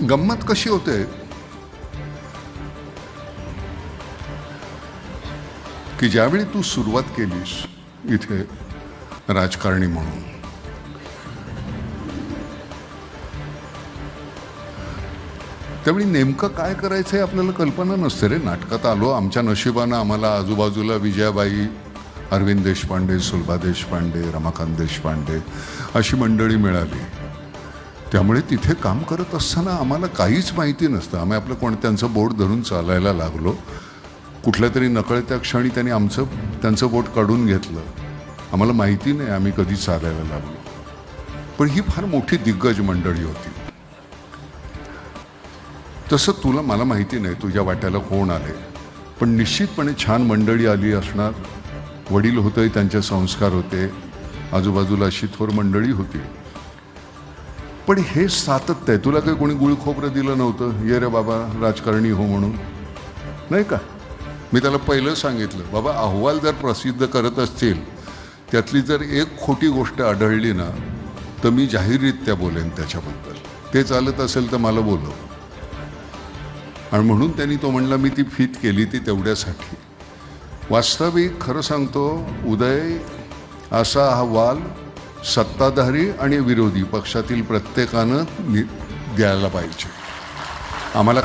गंमत कशी होते? की ज्यावेळी तू सुरुवात केलीस इथे राजकारणी म्हणून त्यावेळी नेमकं काय करायचं आहे आपल्याला कल्पना नसते रे. नाटकात आलो आमच्या नशिबानं आम्हाला आजूबाजूला विजयाबाई अरविंद देशपांडे सुलभा देशपांडे रमाकांत देशपांडे अशी मंडळी मिळाली. त्यामुळे तिथे काम करत असताना आम्हाला काहीच माहिती नसतं. आम्ही आपलं कोण त्यांचं बोट धरून चालायला लागलो. कुठल्या तरी नकळत्या क्षणी त्यांनी आमचं त्यांचं बोट काढून घेतलं. आम्हाला माहिती नाही आम्ही कधी चालायला लागलो. पण ही फार मोठी दिग्गज मंडळी होती. तसं तुला मला माहिती नाही तुझ्या वाट्याला कोण आले पण निश्चितपणे छान मंडळी आली असणार. वडील होते त्यांचे संस्कार होते. आजूबाजूला अशी थोर मंडळी होती. पण हे सातत्य आहे. तुला काही कोणी गुळखोबरं दिलं नव्हतं. ये रे बाबा राजकारणी हो म्हणून. नाही का? मी त्याला पहिलं सांगितलं बाबा अहवाल जर प्रसिद्ध करत असतील त्यातली जर एक खोटी गोष्ट आढळली ना तर मी जाहीररित्या बोलेन त्याच्याबद्दल. ते चालत असेल तर मला बोलव. आणि म्हणून त्यांनी तो म्हणला मी ती फीत केली ती तेवढ्यासाठी. वास्तविक खरं सांगतो उदय असा अहवाल सत्ताधारी आणि विरोधी पक्षातील प्रत्येकानं द्यायला पाहिजे. आम्हाला